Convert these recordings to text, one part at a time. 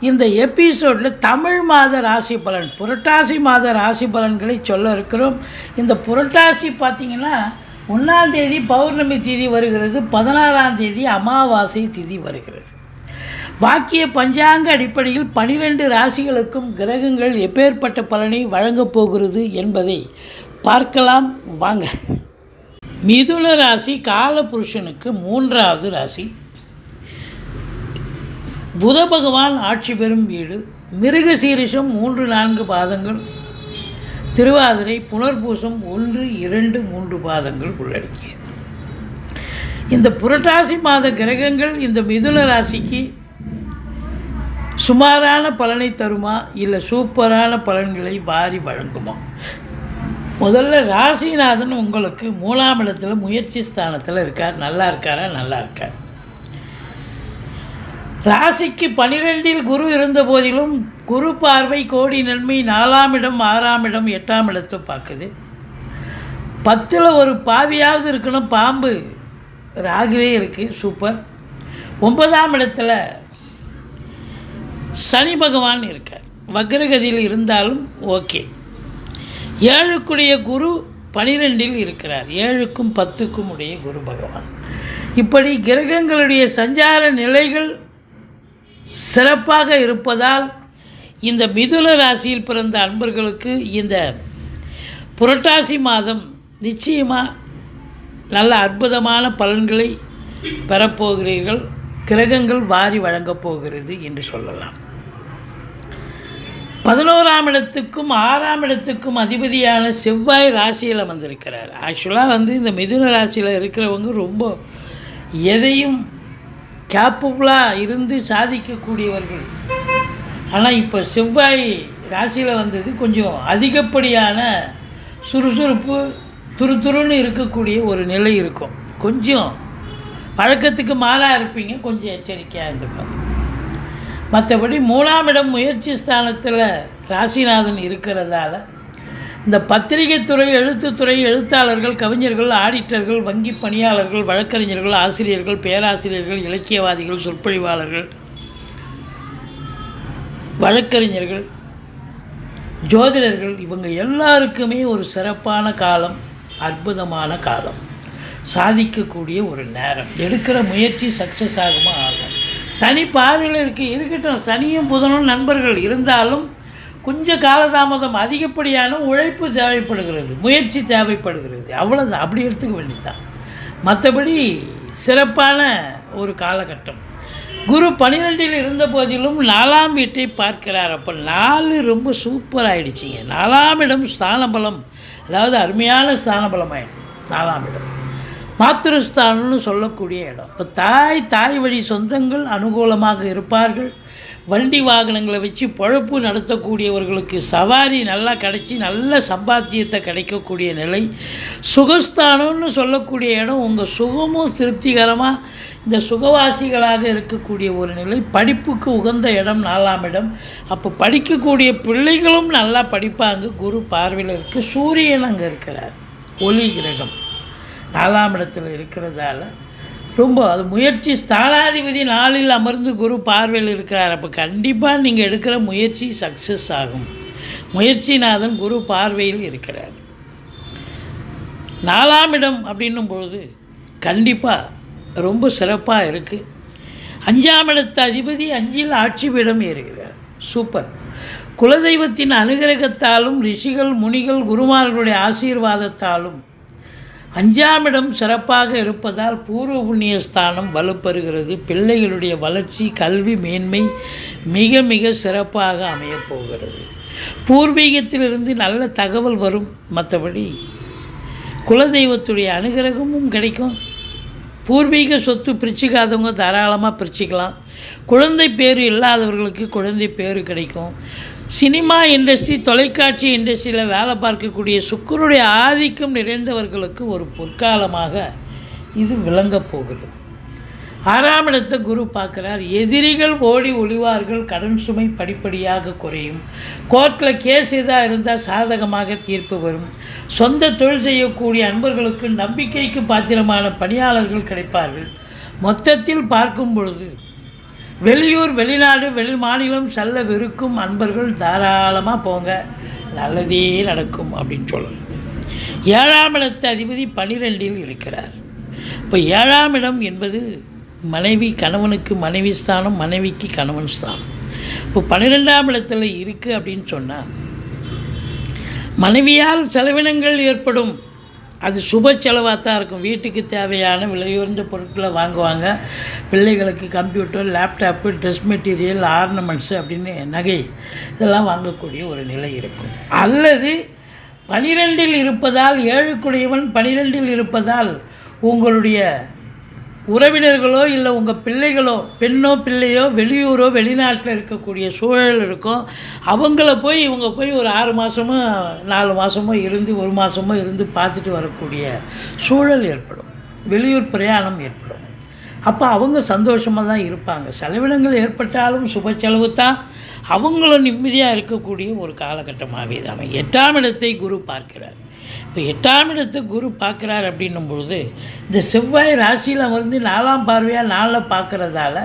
இந்த எபிசோடில் தமிழ் மாத ராசி பலன் புரட்டாசி மாத ராசி பலன்களை சொல்ல இருக்கிறோம். இந்த புரட்டாசி பார்த்திங்கன்னா ஒன்றாம் தேதி பௌர்ணமி திதி வருகிறது பதினாறாம் தேதி அமாவாசை திதி வருகிறது. வாக்கிய பஞ்சாங்க அடிப்படையில் பனிரெண்டு ராசிகளுக்கும் கிரகங்கள் எப்பேற்பட்ட பலனை வழங்கப் போகிறது என்பதை பார்க்கலாம். வாங்க. மிதுன ராசி காலபுருஷனுக்கு மூன்றாவது ராசி. புத பகவான் ஆட்சி பெறும் வீடு மிருகசீரிஷம் மூன்று நான்கு பாதங்கள் திருவாதிரை புனர்பூசம் ஒன்று இரண்டு மூன்று பாதங்கள் உள்ளடக்கியது. இந்த புரட்டாசி மாத கிரகங்கள் இந்த மிதுன ராசிக்கு சுமாரான பலனை தருமா இல்லை சூப்பரான பலன்களை வாரி வழங்குமா? முதல்ல ராசிநாதன் உங்களுக்கு மூணாம் இடத்துல முயற்சி ஸ்தானத்தில் இருக்கார். நல்லா இருக்காரா? நல்லா இருக்கார்? ராசிக்கு பனிரெண்டில் குரு இருந்த போதிலும் குரு பார்வை கோடி நன்மை நாலாம் இடம் ஆறாம் இடம் எட்டாம் இடத்தை பார்க்குது. பத்தில் ஒரு பாவியாவது இருக்கணும் பாம்பு ராகுவே இருக்குது சூப்பர் ஒன்பதாம் இடத்துல சனி பகவான் இருக்கார். வக்ரகதியில் இருந்தாலும் ஓகே. ஏழுக்குடைய குரு பனிரெண்டில் இருக்கிறார். ஏழுக்கும் பத்துக்கும் உடைய குரு பகவான். இப்படி கிரகங்களுடைய சஞ்சார நிலைகள் சிறப்பாக இருப்பதால் இந்த மிதுன ராசியில் பிறந்த அன்பர்களுக்கு இந்த புரட்டாசி மாதம் நிச்சயமாக நல்ல அற்புதமான பலன்களை பெறப்போகிறீர்கள். கிரகங்கள் வாரி வழங்கப் போகிறது என்று சொல்லலாம். பதினோராம் இடத்துக்கும் ஆறாம் இடத்துக்கும் அதிபதியான செவ்வாய் ராசியில் அமர்ந்திருக்கிறார். ஆக்சுவலாக வந்து இந்த மிதுன ராசியில் இருக்கிறவங்க ரொம்ப எதையும் கேப்பபுளாக இருந்து சாதிக்கக்கூடியவர்கள். ஆனால் இப்போ செவ்வாய் ராசியில் வந்தது கொஞ்சம் அதிகப்படியான சுறுசுறுப்பு துருதுருன்னு இருக்கக்கூடிய ஒரு நிலை இருக்கும். கொஞ்சம் பழக்கத்துக்கு மாறாக இருப்பீங்க கொஞ்சம் எச்சரிக்கையாக இருந்துக்கும் மற்றபடி மூணாம் இடம் முயற்சி ஸ்தானத்தில் ராசிநாதன் இருக்கிறதால இந்த பத்திரிகை துறை எழுத்துத்துறை எழுத்தாளர்கள் கவிஞர்கள் ஆடிட்டர்கள் வங்கி பணியாளர்கள் வழக்கறிஞர்கள் ஆசிரியர்கள் பேராசிரியர்கள் இலக்கியவாதிகள் சொற்பொழிவாளர்கள் வழக்கறிஞர்கள் ஜோதிடர்கள் இவங்க எல்லாருக்குமே ஒரு சிறப்பான காலம் அற்புதமான காலம். சாதிக்கக்கூடிய ஒரு நேரம். எடுக்கிற முயற்சி சக்ஸஸ் ஆகுமா? ஆகும் சனி பார்வையில் இருக்குது இருக்கட்டும். சனியும் புதனும் நண்பர்கள் இருந்தாலும் கொஞ்சம் காலதாமதம் அதிகப்படியான உழைப்பு தேவைப்படுகிறது முயற்சி தேவைப்படுகிறது. அவ்வளோதான் அப்படி எடுத்துக்க வேண்டியதுதான். மற்றபடி சிறப்பான ஒரு காலகட்டம். குரு பனிரெண்டில் இருந்த போதிலும் நாலாம் வீட்டை பார்க்கிறார். அப்போ நாலு ரொம்ப சூப்பர் ஆகிடுச்சிங்க நாலாம் இடம் ஸ்தானபலம். அதாவது அருமையான ஸ்தானபலம் ஆகிடும் நாலாம் இடம். மாத்திருஸ்தானம்னு சொல்லக்கூடிய இடம். இப்போ தாய் தாய் வழி சொந்தங்கள் அனுகூலமாக இருப்பார்கள். வண்டி வாகனங்களை வச்சு பொழப்பு நடத்தக்கூடியவர்களுக்கு சவாரி நல்லா கிடைச்சி நல்ல சம்பாத்தியத்தை கிடைக்கக்கூடிய நிலை. சுகஸ்தானம்னு சொல்லக்கூடிய இடம் உங்கள் சுகமும் திருப்திகரமாக இந்த சுகவாசிகளாக இருக்கக்கூடிய ஒரு நிலை. படிப்புக்கு உகந்த இடம் நாலாம் இடம். அப்போ படிக்கக்கூடிய பிள்ளைகளும் நல்லா படிப்பாங்க. குரு பார்வையில் இருக்குது சூரியன் அங்கே இருக்கிறார். ஒளி கிரகம். நாலாம் இடத்துல இருக்கிறதால ரொம்ப அது முயற்சி ஸ்தானாதிபதி நாளில் அமர்ந்து குரு பார்வையில் இருக்கிறார் அப்போ கண்டிப்பாக நீங்கள் எடுக்கிற முயற்சி சக்ஸஸ் ஆகும். முயற்சிநாதன் குரு பார்வையில் இருக்கிறார். நாலாம் இடம் அப்படின்னும் பொழுது கண்டிப்பாக ரொம்ப சிறப்பாக இருக்குது அஞ்சாம் இடத்து அதிபதி அஞ்சில் ஆட்சி பீடம் ஏறுகிறார். சூப்பர். குலதெய்வத்தின் அனுகிரகத்தாலும் ரிஷிகள் முனிகள் குருமார்களுடைய ஆசீர்வாதத்தாலும் அஞ்சாம் இடம் சிறப்பாக இருப்பதால் பூர்வ புண்ணிய ஸ்தானம் வலுப்பெறுகிறது. பிள்ளைகளுடைய வளர்ச்சி கல்வி மேன்மை மிக மிக சிறப்பாக அமையப் போகிறது. பூர்வீகத்திலிருந்து நல்ல தகவல் வரும். மற்றபடி குலதெய்வத்துடைய அனுகிரகமும் கிடைக்கும். பூர்வீக சொத்து பிரிச்சுக்காதவங்க தாராளமாக பிரிச்சுக்கலாம். குழந்தை பேர் இல்லாதவர்களுக்கு குழந்தை பேர் கிடைக்கும். சினிமா இண்டஸ்ட்ரி தொலைக்காட்சி இண்டஸ்ட்ரியில் வேலை பார்க்கக்கூடிய சுக்கருடைய ஆதிக்கம் நிறைந்தவர்களுக்கு ஒரு பொற்காலமாக இது விளங்கப் போகுது. ஆறாம் இடத்தை குரு பார்க்குறார். எதிரிகள் ஓடி ஒளிவார்கள் கடன் சுமை படிப்படியாக குறையும். கோர்ட்டில் கேஸ் எதாக இருந்தால் சாதகமாக தீர்ப்பு வரும். சொந்த தொழில் செய்யக்கூடிய அன்பர்களுக்கு நம்பிக்கைக்கு பாத்திரமான பணியாளர்கள் கிடைப்பார்கள். மொத்தத்தில் பார்க்கும் பொழுது வெளியூர் வெளிநாடு வெளி மாநிலம் செல்ல விருக்கும் அன்பர்கள் தாராளமாக போங்க. நல்லதே நடக்கும் அப்படின்னு சொல்லணும். ஏழாம் இடத்து அதிபதி பனிரெண்டில் இருக்கிறார். இப்போ ஏழாம் இடம் என்பது மனைவி கணவனுக்கு மனைவி ஸ்தானம் மனைவிக்கு கணவன் ஸ்தானம். இப்போ பன்னிரெண்டாம் இடத்துல இருக்குது அப்படின்னு சொன்னால் மனைவியால் செலவினங்கள் ஏற்படும். அது சுப செலவாக தான் இருக்கும். வீட்டுக்கு தேவையான விலையுயர்ந்த பொருட்களை வாங்குவாங்க. பிள்ளைகளுக்கு computer laptop dress material ornaments அப்படின்னு நகை இதெல்லாம் வாங்கக்கூடிய ஒரு நிலை இருக்கும். அல்லது பனிரெண்டில் இருப்பதால் ஏழுக்குடையவன் பனிரெண்டில் இருப்பதால் உங்களுடைய உறவினர்களோ இல்லை உங்கள் பிள்ளைகளோ பெண்ணோ பிள்ளையோ வெளியூரோ வெளிநாட்டில் இருக்கக்கூடிய சூழல் இருக்கும். அவங்கள போய் இவங்க போய் ஒரு ஆறு மாதமோ நாலு மாதமோ இருந்து ஒரு மாதமோ இருந்து பார்த்துட்டு வரக்கூடிய சூழல் ஏற்படும். வெளியூர் பிரயாணம் ஏற்படும். அப்போ அவங்க சந்தோஷமாக தான் இருப்பாங்க. செலவினங்கள் ஏற்பட்டாலும் சுப செலவு தான். அவங்களும் நிம்மதியாக இருக்கக்கூடிய ஒரு காலகட்டமாகவே தான் எட்டாம் இடத்தை குரு பார்க்கிறார். இப்போ எட்டாம் இடத்தை குரு பார்க்குறார் அப்படின்னும் பொழுது இந்த செவ்வாய் ராசியில் வந்து நாலாம் பார்வையாக நாளில் பார்க்குறதால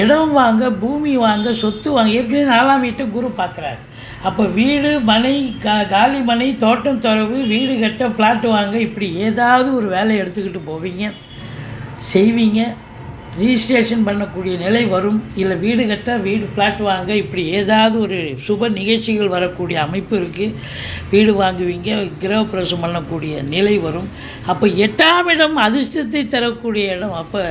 இடம் வாங்க பூமி வாங்க சொத்து வாங்க ஏற்கனவே நாலாம் வீட்டை குரு பார்க்குறாரு. அப்போ வீடு மனை கா காலி மனை தோட்டம் துறவு வீடு கட்ட ஃப்ளாட்டு வாங்க இப்படி ஏதாவது ஒரு வேலையை எடுத்துக்கிட்டு போவீங்க செய்வீங்க. ரிஜிஸ்ட்ரேஷன் பண்ணக்கூடிய நிலை வரும். இல்லை வீடு கட்ட வீடு ஃப்ளாட் வாங்க இப்படி ஏதாவது ஒரு சுப நிகழ்ச்சிகள் வரக்கூடிய அமைப்பு இருக்குது வீடு வாங்குவீங்க கிரகப்பிரவேசம் பண்ணக்கூடிய நிலை வரும். அப்போ எட்டாம் இடம் அதிர்ஷ்டத்தை தரக்கூடிய இடம். அப்போ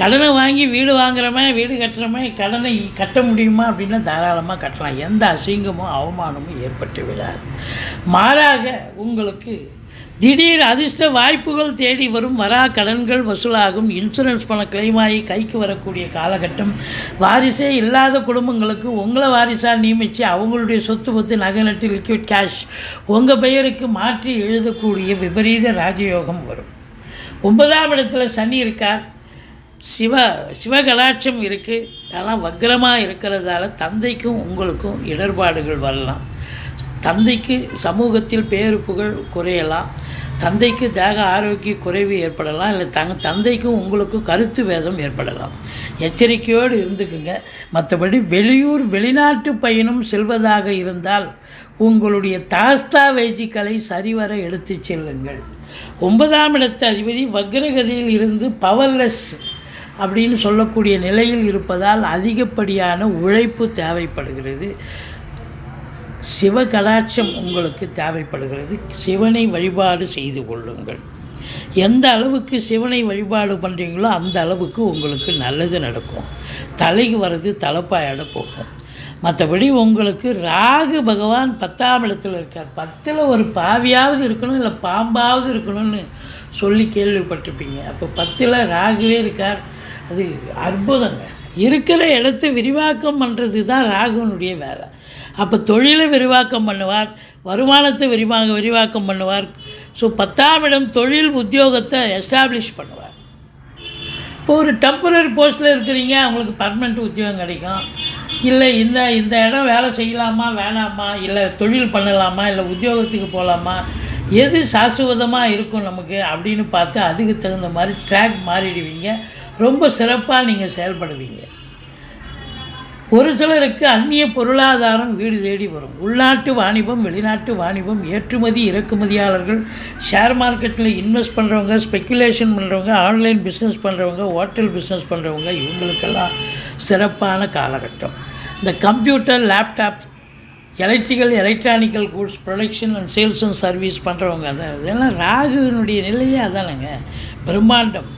கடனை வாங்கி வீடு வாங்குறமே வீடு கட்டுறமே கடனை கட்ட முடியுமா அப்படின்னா தாராளமாக கட்டலாம். எந்த அசிங்கமும் அவமானமும் ஏற்பட்டு விடாது. மாறாக உங்களுக்கு திடீர் அதிர்ஷ்ட வாய்ப்புகள் தேடி வரும் வரா கடன்கள் வசூலாகும். இன்சூரன்ஸ் பணம் claim ஆகி கைக்கு வரக்கூடிய காலகட்டம். வாரிசே இல்லாத குடும்பங்களுக்கு உங்களை வாரிசாக நியமித்து அவங்களுடைய சொத்து பத்து நகை நட்டு லிக்விட் கேஷ் உங்கள் பெயருக்கு மாற்றி எழுதக்கூடிய விபரீத ராஜயோகம் வரும். ஒன்பதாம் இடத்துல சனி இருக்கார். சிவ சிவகலாட்சம் இருக்குது அதெல்லாம் வக்ரமாக இருக்கிறதால தந்தைக்கும் உங்களுக்கும் இடர்பாடுகள் வரலாம். தந்தைக்கு சமூகத்தில் பேரு புகழ் குறையலாம். தந்தைக்கு தேக ஆரோக்கிய குறைவு ஏற்படலாம் இல்லை தங் தந்தைக்கும் உங்களுக்கும் கருத்து வேதம் ஏற்படலாம். எச்சரிக்கையோடு இருந்துக்குங்க. மற்றபடி வெளியூர் வெளிநாட்டு பயணம் செல்வதாக இருந்தால் உங்களுடைய தாஸ்தா வேஜிக்களை சரிவர எடுத்து செல்லுங்கள். ஒன்பதாம் இடத்து அதிபதி வக்ரகதியில் இருந்து பவர்லெஸ் அப்படின்னு சொல்லக்கூடிய நிலையில் இருப்பதால் அதிகப்படியான உழைப்பு தேவைப்படுகிறது. சிவகலாட்சம் உங்களுக்கு தேவைப்படுகிறது. சிவனை வழிபாடு செய்து கொள்ளுங்கள். எந்த அளவுக்கு சிவனை வழிபாடு பண்ணுறீங்களோ அந்த அளவுக்கு உங்களுக்கு நல்லது நடக்கும். தலைக்கு வர்றது தலைப்பாயோட போகும். மற்றபடி உங்களுக்கு ராகு பகவான் பத்தாம் இடத்துல இருக்கார். பத்தில் ஒரு பாவியாவது இருக்கணும் இல்லை பாம்பாவது இருக்கணும்னு சொல்லி கேள்விப்பட்டிருப்பீங்க. அப்போ பத்தில் ராகுவே இருக்கார். அது அற்புதங்க. இருக்கிற இடத்த விரிவாக்கம் பண்ணுறது தான் ராகுனுடைய வேலை. அப்போ தொழிலை விரிவாக்கம் பண்ணுவார் வருமானத்தை விரிவாக விரிவாக்கம் பண்ணுவார். ஸோ பத்தாம் இடம் தொழில் உத்தியோகத்தை எஸ்டாப்ளிஷ் பண்ணுவார். இப்போ ஒரு டெம்பரரி போஸ்ட்டில் இருக்கிறீங்க அவங்களுக்கு பர்மனெண்ட் உத்தியோகம் கிடைக்கும். இல்லை இந்த இந்த இடம் வேலை செய்யலாமா வேணாமா இல்லை தொழில் பண்ணலாமா இல்லை உத்தியோகத்துக்கு போகலாமா எது சாஸ்வதமாக இருக்கும் நமக்கு அப்படின்னு பார்த்து அதுக்கு தகுந்த மாதிரி ட்ராக் மாறிடுவீங்க. ரொம்ப சிறப்பாக நீங்கள் செயல்படுவீங்க. ஒரு சிலருக்கு அந்நிய பொருளாதாரம் வீடு தேடி வரும். உள்நாட்டு வாணிபம் வெளிநாட்டு வாணிபம் ஏற்றுமதி இறக்குமதியாளர்கள் ஷேர் மார்க்கெட்டில் இன்வெஸ்ட் பண்ணுறவங்க ஸ்பெக்குலேஷன் பண்ணுறவங்க ஆன்லைன் பிஸ்னஸ் பண்ணுறவங்க ஹோட்டல் பிஸ்னஸ் பண்ணுறவங்க இவங்களுக்கெல்லாம் சிறப்பான காலகட்டம். இந்த computer laptop electrical electronical goods production and sales and service பண்ணுறவங்க அதான் இதெல்லாம் ராகுவினுடைய நிலையே அதானங்க. பிரம்மாண்டம்.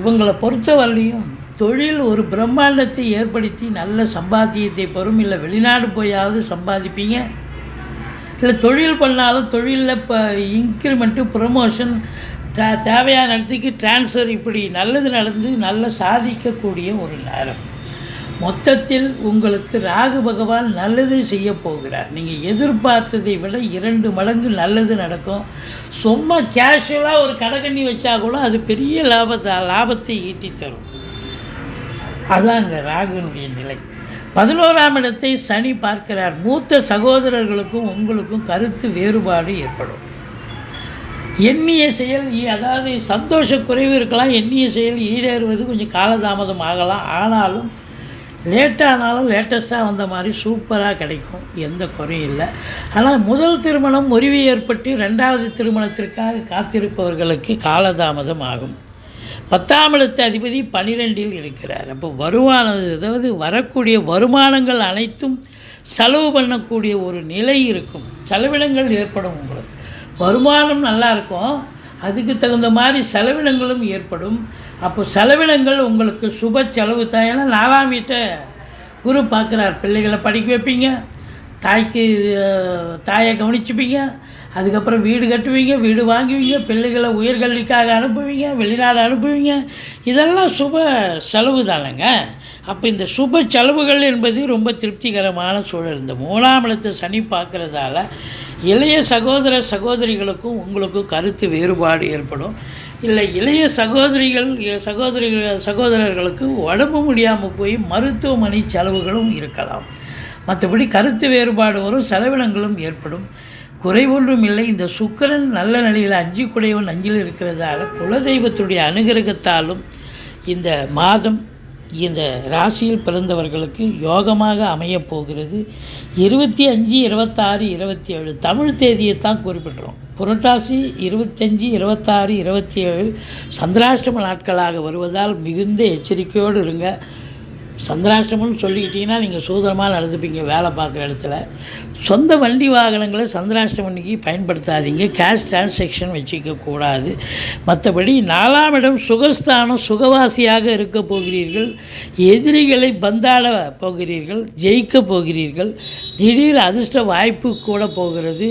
இவங்களை பொறுத்த வரலையும் தொழில் ஒரு பிரம்மாண்டத்தை ஏற்படுத்தி நல்ல சம்பாத்தியத்தை பெறும். இல்லை வெளிநாடு போயாவது சம்பாதிப்பீங்க. இல்லை தொழில் பண்ணாலும் தொழிலில் இப்போ இன்க்ரிமெண்ட்டு ப்ரமோஷன் தேவையான இடத்துக்கு ட்ரான்ஸ்ஃபர் இப்படி நல்லது நடந்து நல்ல சாதிக்கக்கூடிய ஒரு நேரம். மொத்தத்தில் உங்களுக்கு ராகு பகவான் நல்லது செய்ய போகிறார். நீங்கள் எதிர்பார்த்ததை விட இரண்டு மடங்கு நல்லது நடக்கும். சும்மா கேஷுவலாக ஒரு கடகண்ணி வச்சா கூட அது பெரிய லாபத்தை லாபத்தை ஈட்டி தரும். அதாங்க ராகுனுடைய நிலை. பதினோராம் இடத்தை சனி பார்க்கிறார். மூத்த சகோதரர்களுக்கும் உங்களுக்கும் கருத்து வேறுபாடு ஏற்படும். எண்ணிய செயல் அதாவது சந்தோஷ குறைவு இருக்கலாம். எண்ணிய செயல் ஈடேறுவது கொஞ்சம் காலதாமதம் ஆகலாம். ஆனாலும் லேட்டானாலும் லேட்டஸ்ட்டாக வந்த மாதிரி சூப்பராக கிடைக்கும். எந்த குறையும் இல்லை. ஆனால் முதல் திருமணம் முறிவு ஏற்பட்டு ரெண்டாவது திருமணத்திற்காக காத்திருப்பவர்களுக்கு காலதாமதம் ஆகும். பத்தாம் இடத்து அதிபதி பனிரெண்டில் இருக்கிறார். அப்போ வருமானம் அதாவது வரக்கூடிய வருமானங்கள் அனைத்தும் செலவு பண்ணக்கூடிய ஒரு நிலை இருக்கும். செலவினங்கள் ஏற்படும் உங்களுக்கு. வருமானம் நல்லா இருக்கும். அதுக்கு தகுந்த மாதிரி செலவினங்களும் ஏற்படும். அப்போ செலவினங்கள் உங்களுக்கு சுப செலவு தான். ஏன்னா நாலாம் வீட்டை குரு பார்க்குறார். பிள்ளைகளை படிக்க வைப்பீங்க. தாய்க்கு தாயை கவனிச்சுப்பீங்க. அதுக்கப்புறம் வீடு கட்டுவீங்க வீடு வாங்குவீங்க பிள்ளைகளை உயர்கல்விக்காக அனுப்புவீங்க வெளிநாடு அனுப்புவீங்க. இதெல்லாம் சுப செலவு தானேங்க. அப்போ இந்த சுப செலவுகள் என்பது ரொம்ப திருப்திகரமான சூழல். இந்த மூணாம் இடத்தை சனி பார்க்குறதால இளைய சகோதர சகோதரிகளுக்கும் உங்களுக்கும் கருத்து வேறுபாடு ஏற்படும். இல்லை இளைய சகோதரிகள் சகோதரிகள் சகோதரர்களுக்கு உடம்பு முடியாமல் போய் மருத்துவமனை செலவுகளும் இருக்கலாம். மற்றபடி கருத்து வேறுபாடு வரும் செலவினங்களும் ஏற்படும். குறைவொன்றும் இல்லை. இந்த சுக்கிரன் நல்ல நிலையில் அஞ்சு குடையவன் அஞ்சில் இருக்கிறதால குலதெய்வத்துடைய அனுகிரகத்தாலும் இந்த மாதம் இந்த ராசியில் பிறந்தவர்களுக்கு யோகமாக அமையப் போகிறது. இருபத்தி அஞ்சு இருபத்தாறு இருபத்தி ஏழு தமிழ் தேதியை தான் குறிப்பிட்றோம். புரட்டாசி இருபத்தஞ்சி இருபத்தாறு இருபத்தி ஏழு சந்திராஷ்டம நாட்களாக வருவதால் மிகுந்த எச்சரிக்கையோடு இருங்க. சந்திராஷ்டமம்னு சொல்லிக்கிட்டிங்கன்னா நீங்கள் சூதனமாக நடந்துப்பீங்க வேலை பார்க்குற இடத்துல. சொந்த வண்டி வாகனங்களை சந்திராஷ்டமன்னைக்கு பயன்படுத்தாதீங்க. கேஷ் டிரான்சாக்ஷன் வச்சுக்கக்கூடாது மற்றபடி நாலாம் இடம் சுகஸ்தானம் சுகவாசியாக இருக்க போகிறீர்கள். எதிரிகளை பந்தாட போகிறீர்கள் ஜெயிக்க போகிறீர்கள். திடீர் அதிர்ஷ்ட வாய்ப்பு கூட போகிறது.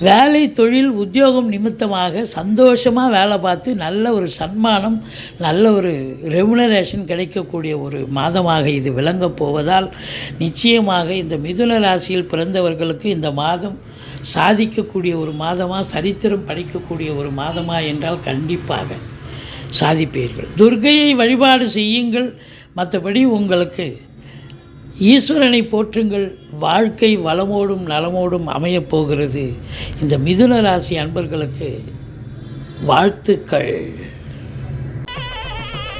வேலை தொழில் உத்தியோகம் நிமித்தமாக சந்தோஷமாக வேலை பார்த்து நல்ல ஒரு சன்மானம் நல்ல ஒரு ரெமுனரேஷன் கிடைக்கக்கூடிய ஒரு மாதமாக இது விளங்கப் போவதால் நிச்சயமாக இந்த மிதுன ராசியில் பிறந்தவர்களுக்கு இந்த மாதம் சாதிக்கக்கூடிய ஒரு மாதமாக சரித்திரம் படைக்கக்கூடிய ஒரு மாதமா என்றால் கண்டிப்பாக சாதிப்பீர்கள். துர்கையை வழிபாடு செய்யுங்கள். மற்றபடி உங்களுக்கு ஈஸ்வரனை போற்றுங்கள். வாழ்க்கை வளமோடும் நலமோடும் அமையப் போகிறது. இந்த மிதுன ராசி அன்பர்களுக்கு வாழ்த்துக்கள்.